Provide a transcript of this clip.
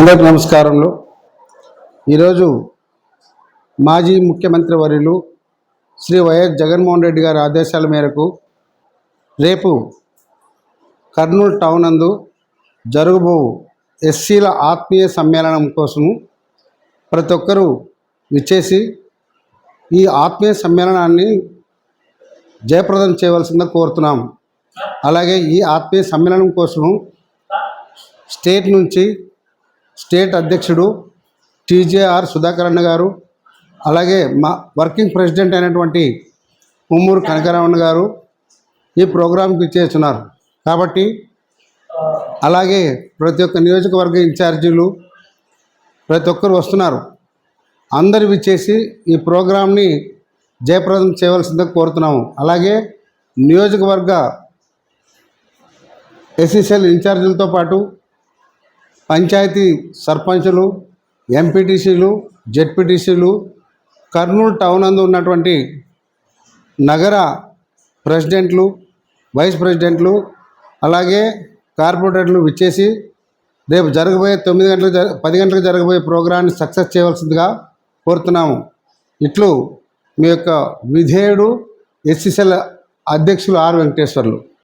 అందరికి నమస్కారములు. ఈరోజు మాజీ ముఖ్యమంత్రి వర్యులు శ్రీ వైఎస్ జగన్మోహన్ రెడ్డి గారి ఆదేశాల మేరకు రేపు కర్నూలు టౌన్ నందు జరగబో ఎస్సీల ఆత్మీయ సమ్మేళనం కోసము ప్రతి ఒక్కరూ విచ్చేసి ఈ ఆత్మీయ సమ్మేళనాన్ని జయప్రదం చేయవలసిందిగా కోరుతున్నాం. అలాగే ఈ ఆత్మీయ సమ్మేళనం కోసము స్టేట్ నుంచి స్టేట్ అధ్యక్షుడు టీజేఆర్ సుధాకర్ అన్న గారు అలాగే మా వర్కింగ్ ప్రెసిడెంట్ అయినటువంటి ముమ్మూరు కనకరామన్న గారు ఈ ప్రోగ్రాంకి చేస్తున్నారు. కాబట్టి అలాగే ప్రతి ఒక్క నియోజకవర్గ ఇన్ఛార్జీలు ప్రతి ఒక్కరు వస్తున్నారు. అందరు విచ్చేసి ఈ ప్రోగ్రాంని జయప్రదం చేయవలసిందిగా కోరుతున్నాము. అలాగే నియోజకవర్గ ఎస్ఈసీఎల్ ఇన్ఛార్జీలతో పాటు పంచాయతీ సర్పంచులు ఎంపీటీసీలు జెడ్పీటీసీలు కర్నూలు టౌన్ నందు ఉన్నటువంటి నగర ప్రెసిడెంట్లు వైస్ ప్రెసిడెంట్లు అలాగే కార్పొరేటర్లు విచ్చేసి రేపు జరగబోయే తొమ్మిది గంటలకు జర పది గంటలకు జరగబోయే ప్రోగ్రాన్ని సక్సెస్ చేయవలసిందిగా కోరుతున్నాము. ఇట్లు మీ యొక్క విధేయుడు ఎస్సీసీల అధ్యక్షులు ఆర్ వెంకటేశ్వర్లు.